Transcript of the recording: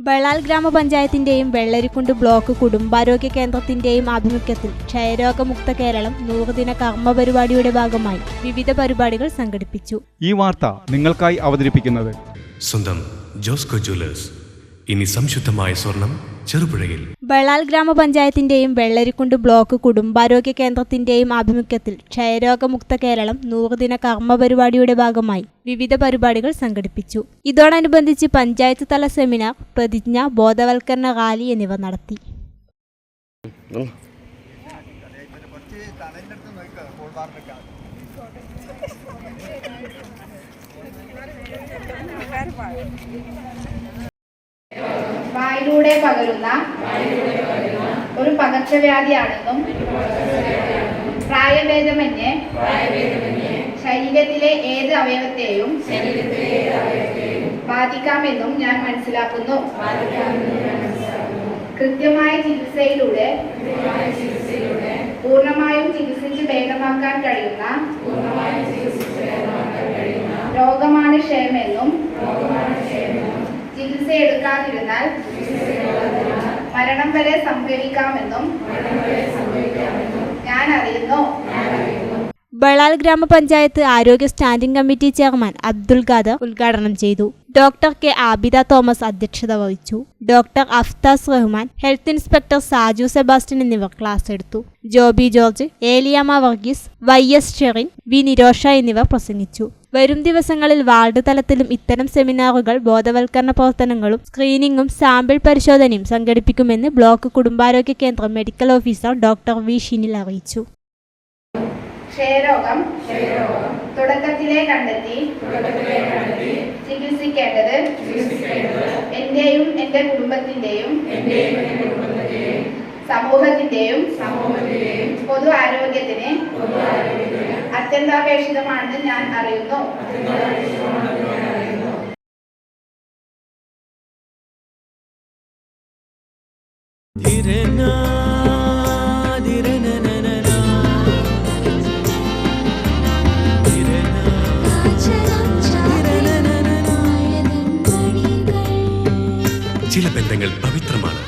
ബളാൽ ഗ്രാമപഞ്ചായത്തിന്റെയും വെള്ളരിക്കുണ്ട് ബ്ലോക്ക് കുടുംബാരോഗ്യ കേന്ദ്രത്തിന്റെയും ആഭിമുഖ്യത്തിൽ ക്ഷയരോഗമുക്ത കേരളം നൂറുദിന കർമ്മ പരിപാടിയുടെ ഭാഗമായി വിവിധ പരിപാടികൾ സംഘടിപ്പിച്ചു. ഈ വാർത്ത നിങ്ങൾക്കായി അവതരിപ്പിക്കുന്നത് സ്വന്തം ജോസ്കോ ജ്വല്ലേഴ്സ്. ഇനി സംശുദ്ധമായ സ്വർണം ചെറുപുഴയിൽ. ബളാൽ ഗ്രാമപഞ്ചായത്തിന്റെയും വെള്ളരിക്കുണ്ട് ബ്ലോക്ക് കുടുംബാരോഗ്യ കേന്ദ്രത്തിന്റെയും ആഭിമുഖ്യത്തിൽ ക്ഷയരോഗമുക്ത കേരളം നൂറുദിന കർമ്മ പരിപാടിയുടെ ഭാഗമായി വിവിധ പരിപാടികൾ സംഘടിപ്പിച്ചു. ഇതോടനുബന്ധിച്ച് പഞ്ചായത്ത് തല സെമിനാർ പ്രതിജ്ഞ ബോധവൽക്കരണ റാലി എന്നിവ നടത്തി. വായിലൂടെ പകരുന്ന ഒരു പകർച്ചവ്യാധിയാണെന്നും പ്രായഭേദമന്യേ ശരീരത്തിലെ ഏത് അവയവത്തെയും ബാധിക്കാമെന്നും ഞാൻ മനസ്സിലാക്കുന്നു. കൃത്യമായ ചികിത്സയിലൂടെ പൂർണമായും ചികിത്സിച്ച് ഭേദമാക്കാൻ കഴിയുന്ന രോഗമാണ് ക്ഷയമെന്നും ചികിത്സ എടുക്കാതിരുന്നാൽ മരണം വരെ സംഭവിക്കാമെന്നും ഞാൻ അറിയുന്നു. ബളാൽ ഗ്രാമപഞ്ചായത്ത് ആരോഗ്യ standing committee chairman Abdul Khader ഉദ്ഘാടനം ചെയ്തു. ഡോക്ടർ കെ ആബിദ തോമസ് അധ്യക്ഷത വഹിച്ചു. Doctor Aftas Rahman health inspector Saju Sebastian എന്നിവർ ക്ലാസ് എടുത്തു. Joby George Eliyama Varghese Y S Sherin V Nirosha എന്നിവർ പ്രസംഗിച്ചു. വരും ദിവസങ്ങളിൽ വാർഡ് തലത്തിലും ഇത്തരം സെമിനാറുകൾ ബോധവൽക്കരണ പ്രവർത്തനങ്ങളും സ്ക്രീനിങ്ങും സാമ്പിൾ പരിശോധനയും സംഘടിപ്പിക്കുമെന്ന് ബ്ലോക്ക് കുടുംബാരോഗ്യ കേന്ദ്രം medical officer doctor V Shinil അറിയിച്ചു. ക്ഷയരോഗം തുടക്കത്തിലെ കണ്ടെത്തി ചികിത്സിക്കേണ്ടത് എന്റെയും എന്റെ കുടുംബത്തിന്റെയും സമൂഹത്തിന്റെയും പൊതു ആരോഗ്യത്തിന് അത്യന്താപേക്ഷിതമാണെന്ന് ഞാൻ അറിയുന്നു ചില ബന്ധങ്ങൾ പവിത്രമാണ്